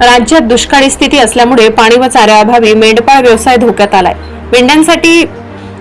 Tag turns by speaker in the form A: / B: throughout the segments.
A: राज्यात दुष्काळी स्थिती असल्यामुळे पाणी व चाऱ्याअभावी मेंढपाळ व्यवसाय धोक्यात आलाय. मेंढ्यांसाठी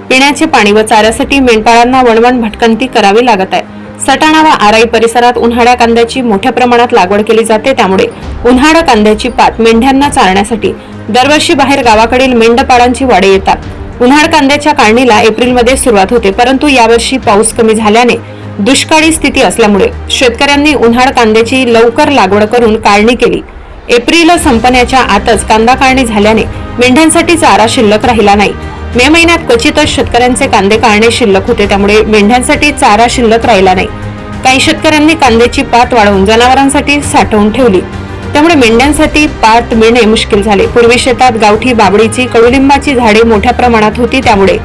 A: पिण्याचे पाणी व चाऱ्यासाठी मेंढपाळांना वणवण भटकंती करावी लागत आहे. सटाणा व आराई परिसरात उन्हाळ्या कांद्याची मोठ्या प्रमाणात लागवड केली जाते त्यामुळे उन्हाळा कांद्याची पात मेंढ्यांना चारण्यासाठी दरवर्षी बाहेर गावाकडील मेंढपाळांची वाडे येतात. उन्हाळ कांद्याच्या काढणीला एप्रिलमध्ये सुरुवात होते परंतु यावर्षी पाऊस कमी झाल्याने दुष्काळी स्थिती असल्यामुळे शेतकऱ्यांनी उन्हाळ कांद्याची लवकर लागवड करून काढणी केली. एप्रिल संपण्याच्या आतच कांदा काढणी झाल्याने मेंढ्यांसाठी चारा शिल्लक राहिला नाही. मे महिन्यात क्वचितच शेतकऱ्यांचे कांदे काढणे शिल्लक होते त्यामुळे मेंढ्यांसाठी चारा शिल्लक राहिला नाही. काही शेतकऱ्यांनी कांद्याची पात वाढवून जनावरांसाठी साठवून ठेवली. त्यामुळे मेंढ्यांसाठी पात मिळणे मुश्किल झाले. पूर्वी शेतात गावठी बाबळीची कडुलिंबाची झाडे मोठ्या प्रमाणात होती त्यामुळे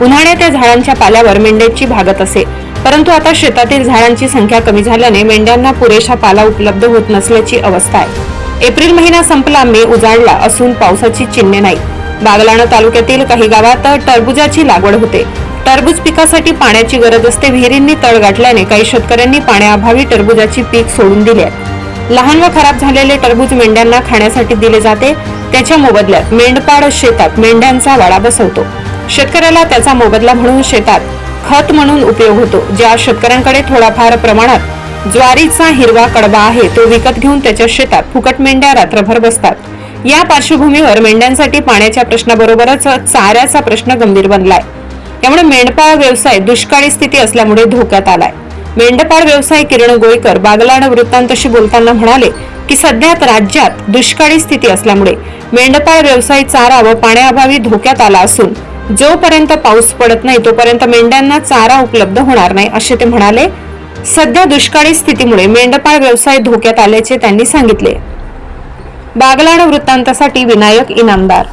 A: उन्हाळ्यात त्या झाडांच्या पाल्यावर मेंढ्यांची भागत असे. परंतु आता शेतातील झाडांची संख्या कमी झाल्याने मेंढ्यांना पुरेशा पाला उपलब्ध होत नसल्याची अवस्था आहे. एप्रिल महिना संपला मे उजाडला असून पावसाची चिन्हे नाही. बागलाण तालुक्यातील काही गावात टरबुजाची लागवड होते. टरबूज पिकासाठी पाण्याची गरज असते विहिरींनी तळ गाठल्याने काही शेतकऱ्यांनी पाण्याअभावी टरबुजाची पीक सोडून दिले. लहान व खराब झालेले टरबूज मेंढ्यांना खाण्यासाठी दिले जाते त्याच्या मोबदल्यात मेंढपाळ शेतात मेंढ्यांचा वाडा बसवतो. शेतकऱ्याला त्याचा मोबदला म्हणून शेतात खत म्हणून उपयोग होतो ज्या शेतकऱ्यांकडे थोडाफार प्रमाणात ज्वारीचा हिरवा कडबा आहे तो विकत घेऊन त्याच्या शेतात फुकट मेंढ्या रात्रभर बसतात. या पार्श्वभूमीवर मेंढ्यांसाठी पाण्याच्या प्रश्नाबरोबरच चाऱ्याचा प्रश्न गंभीर बनलाय. त्यामुळे मेंढपाळ व्यवसाय दुष्काळी स्थिती असल्यामुळे धोक्यात आलाय. मेंढपाळ व्यवसाय किरण गोयकर बागलाण वृत्तांतशी बोलताना म्हणाले की सध्यात राज्यात दुष्काळी स्थिती असल्यामुळे मेंढपाळ व्यवसाय चारा व पाण्याअभावी धोक्यात आला असून जोपर्यंत पाऊस पडत नाही तोपर्यंत मेंढ्यांना चारा उपलब्ध होणार नाही असे ते म्हणाले. सध्या दुष्काळी स्थितीमुळे मेंढपाळ व्यवसाय धोक्यात आल्याचे त्यांनी सांगितले. बागलाड वृत्तांतासाठी विनायक इनामदार